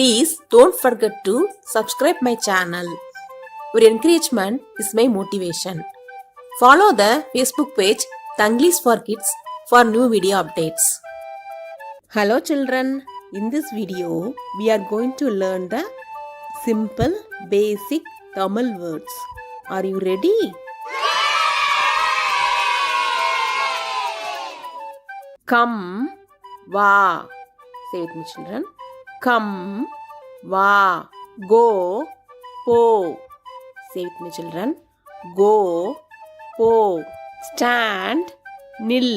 Please don't forget to subscribe my channel. Your encouragement is my motivation. Follow the Facebook page Tanglis for Kids for new video updates. Hello children, in this video we are going to learn the simple basic Tamil words. Are you ready? Come, va. Say with me children. Come வா go போ say with my children go போ stand நில்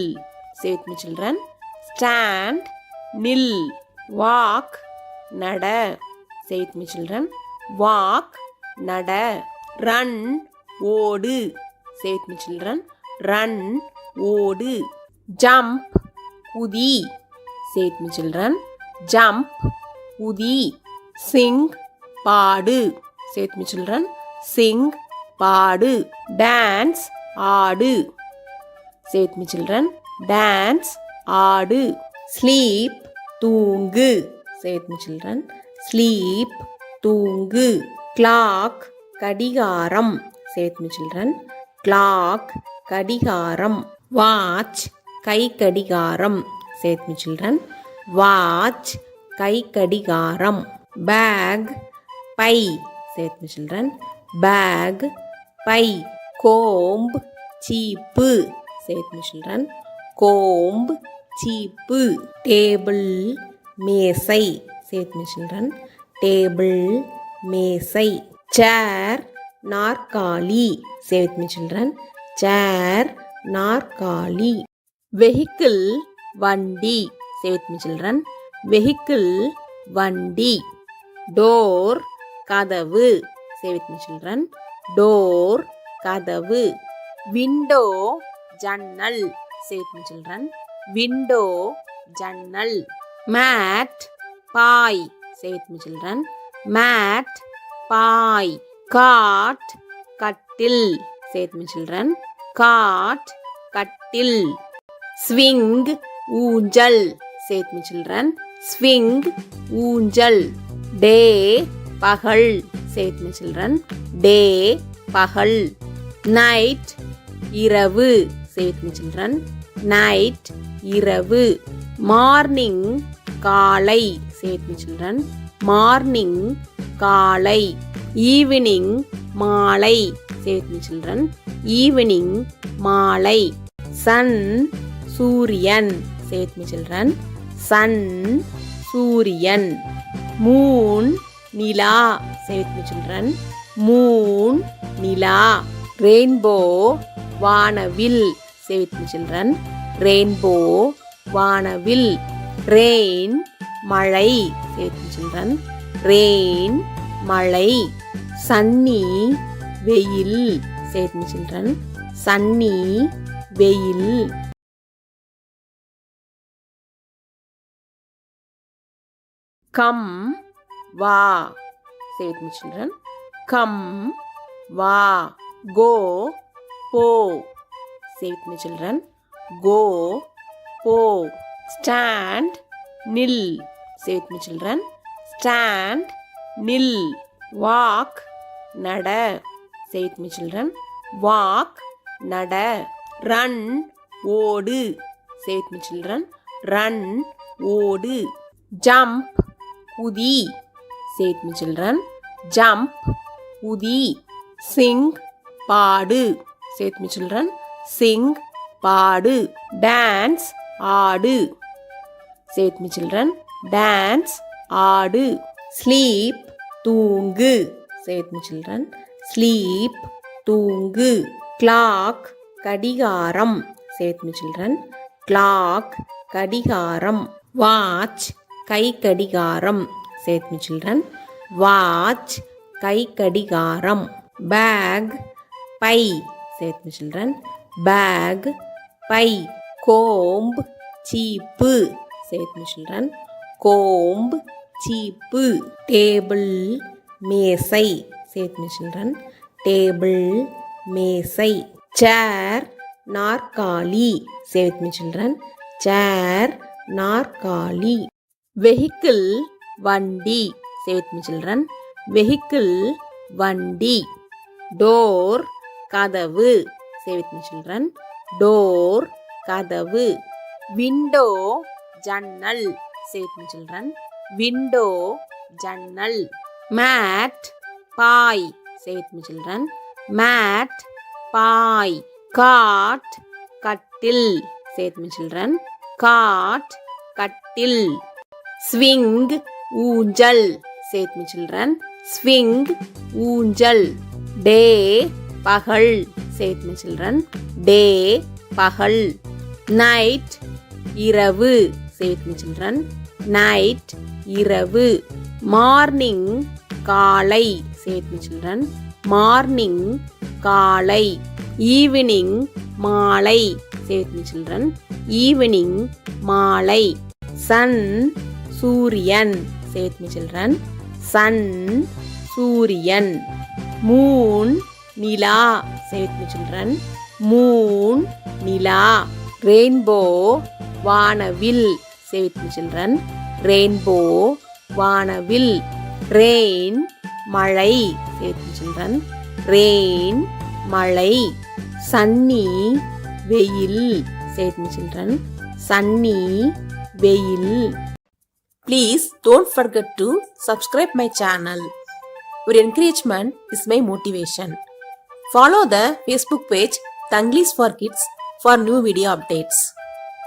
say with my children stand நில் walk நட say with my children walk நட run ஓடு say with my children run ஓடு jump குதி சேத் சில்ட்ரன் ஜம்ப் உதி சிங் பாடு சேர்த்து சில்ட்ரன் சிங் பாடு டான்ஸ் ஆடு சேர்த்து சில்ட்ரன் டான்ஸ் ஆடு ஸ்லீப் தூங்கு சேர்த்து சில்ட்ரன் ஸ்லீப் தூங்கு கிளாக் கடிகாரம் சேர்த்து சில்ட்ரன் கிளாக் கடிகாரம் வாட்ச் கை கடிகாரம் சேர்த்து சில்ட்ரன் வாட்ச் கை கடிகாரம் பேக் பை சேர்த்து சில்ட்ரன் பேக் பை கோம்பு சீப்பு சேர்த்து சில்ட்ரன் கோம்பு சீப்பு டேபிள் மேசை சேர்த்து சில்ட்ரன் டேபிள் மேசை சேர் நாற்காலி சேவித் மீ சில்ட்ரன் சேர் நாற்காலி வெஹிக்கிள் வண்டி say with me children vehicle வண்டி டோர் கதவு say with me children door கதவு விண்டோ ஜன்னல் say with me children window ஜன்னல் mat bye say with me children mat bye cot கட்டில் say with me children cot கட்டில் swing ஊஞ்சல் say with me children swing ஊஞ்சல் day பகல் chat children day பகல் night இரவு chat children night இரவு morning காலை சேட் சில்ட்ரன் மார்னிங் காலை ஈவினிங் மாலை சேட் சில்ட்ரன் ஈவினிங் மாலை சன் சூரியன் சேட் சில்ட்ரன் சன் சூரியன் மூன் நிலா சேவித் சில்ட்ரன் மூன் நிலா ரெயின்போ வானவில் சேவித் சில்ட்ரன் ரெயின்போ வானவில் ரெயின் மழை சேவித் சில்ட்ரன் ரெயின் மழை சன்னி வெயில் சேவித் சில்ட்ரன் சன்னி வெயில் கம் வா Say with me children. Come வா கோ போ Say with me children. Go, po. Stand, nil. Say with me children. Stand, nil. Walk, nada. Say with me children. Walk, nada. Run, ஓடு Say with me children. Run, ஓடு Jump, குதி Say with me children. Jump, குதி Sing, பாடு Say with me children. Sing, பாடு dance ஆடு Say with me children. Dance ஆடு sleep தூங்கு Say with me children. Sleep தூங்கு கிளாக் கடிகாரம் Say with me children. Clock கடிகாரம் வாட்ச் கை கடிகாரம் சேர்த்து சில்ட்ரன் வாட்ச் கை கடிகாரம் பேக் பை சேர்த்து சில்ட்ரன் பேக் பை கோம்ப் சீப்பு சேர்த்து சில்ட்ரன் கோம்ப் சீப்பு டேபிள் மேசை சேர்த்து சில்ட்ரன் டேபிள் மேசை சேர் நாற்காலி சேவ் வித் சில்ட்ரன் சேர் நாற்காலி வெஹிக்கிள் வண்டி say with me children vehicle வண்டி டோர் கதவு say with me children door கதவு விண்டோ ஜன்னல் say with me children window ஜன்னல் mat bye say with me children mat bye cot கட்டில் say with me children cot கட்டில் swing ஊஞ்சல் சேத் me children swing ஊஞ்சல் day பகல் சேத் me children day பகல் night இரவு say with me children night இரவு morning காலை say with me children morning காலை ஈவினிங் மாலை say with me children evening மாலை சன் சூரியன் சே வித் சில்ட்ரன் சன் சூரியன் மூன் நிலா சே வித் சில்ட்ரன் மூன் நிலா ரெயின்போ வானவில் சே வித் சில்ட்ரன் ரெயின்போ வானவில் ரெயின் மழை சே வித் சில்ட்ரன் ரெயின் மழை சன்னி வெயில் சேத் சில்ட்ரன் சன்னி வெயில் Please don't forget to subscribe my channel. Your encouragement is my motivation. Follow the Facebook page Tanglish for Kids for new video updates.